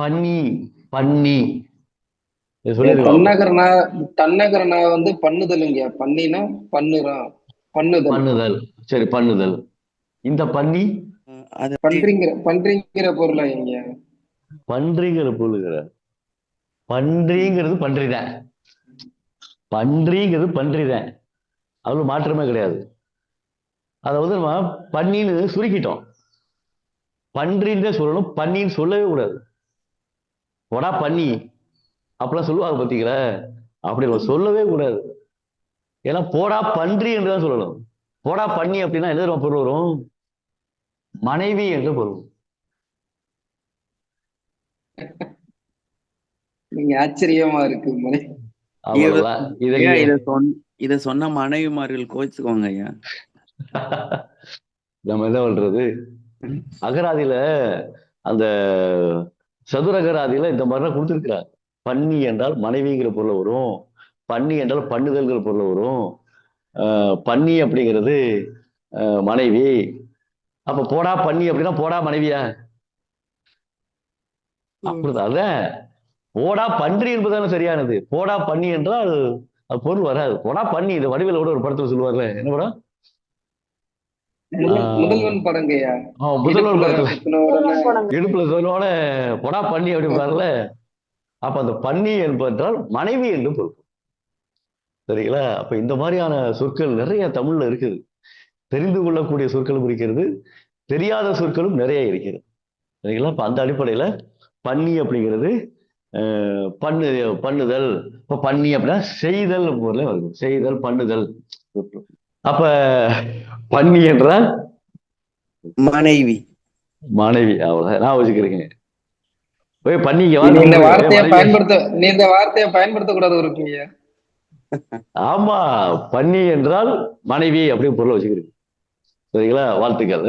பன்னி பன்னி. தன்னகரனா தன்னகரனா வந்து பண்ணுதலுங்க. பண்ணினா பண்ணுறான் பண்ணுதல். பண்ணுதல். சரி பண்ணுதல். இந்த பன்னி? அது பண்றீங்கிற பண்றீங்கிற பொருளா இங்க? பன்றிங்கிற பொருளுங்கிற பன்றிங்கிறது பன்றிதான் பன்றிங்கிறது பன்றிதான் அதுல மாற்றமே கிடையாது. அதை வந்து நம்ம பன்னின்னு சுருக்கிட்டோம். பன்றின்னு தான் சொல்லணும். பன்னின்னு சொல்லவே கூடாது. போடா பன்னி அப்படிலாம் சொல்லுவாங்க பார்த்தீங்களா அப்படி நம்ம சொல்லவே கூடாது. ஏன்னா போடா பன்றி என்று தான் சொல்லணும். போடா பன்னி அப்படின்னா என்ன பொருள் வரும்? மனைவி என்று பொருள். நீங்க ஆச்சரியமா இருக்கு இத சொன்ன மனைவிமார்கள் கோச்சுக்கோங்க ஐயா. நம்ம என்ன பண்றது? அகராதியில அந்த சதுரகராதியில இந்த மாதிரிலாம் கொடுத்துருக்கிறார். பன்னி என்றால் மனைவிங்கிற பொருள் வரும். பன்னி என்றால் பண்ணுதல்ங்கிற பொருள் வரும். பன்னி அப்படிங்கிறது மனைவி. அப்ப போடா பன்னி அப்படின்னா போடா மனைவியா? அப்படிதான். அதான் போடா பன்றி என்பதானே சரியானது. போடா பன்னி என்றால் அது பொருள் வராது. போடா பன்னி இது வடிவில் கூட ஒரு படத்துல சொல்லுவார்ல. என்ன படம். முதல்வன் படங்கய்யா ஆஹ் முதல்வர் படத்துல. இடுப்புல சொன்னோட பொடா பண்ணி அப்படிம்பாருல. அப்ப அந்த பன்னி என்பதால் மனைவி என்று பொருள். சரிங்களா? அப்ப இந்த மாதிரியான சொற்கள் நிறைய தமிழ்ல இருக்குது. தெரிந்து கொள்ளக்கூடிய சொற்களும் இருக்கிறது. தெரியாத சொற்களும் நிறைய இருக்கிறது. சரிங்களா? இப்ப அந்த அடிப்படையில பன்னி அப்படிங்கிறது அஹ், பண்ணு பண்ணுதல். இப்ப பன்னி அப்படின்னா செய்தல் பொருளே வருது. செய்தல் பண்ணுதல். அப்ப பன்னி என்றால்? மனைவி. மனைவி அவ்வளவு நான் வச்சுக்கிறேங்க போய் பண்ணிக்க இந்த. வார்த்தையை. பயன்படுத்த நீ இந்த வார்த்தையை பயன்படுத்த கூடாது இருக்குங்கய்யா ஆமா பன்னி என்றால் மனைவி அப்படின்னு பொருளை வச்சுக்கிறீங்க சரிங்களா? வாழ்த்துக்கள்.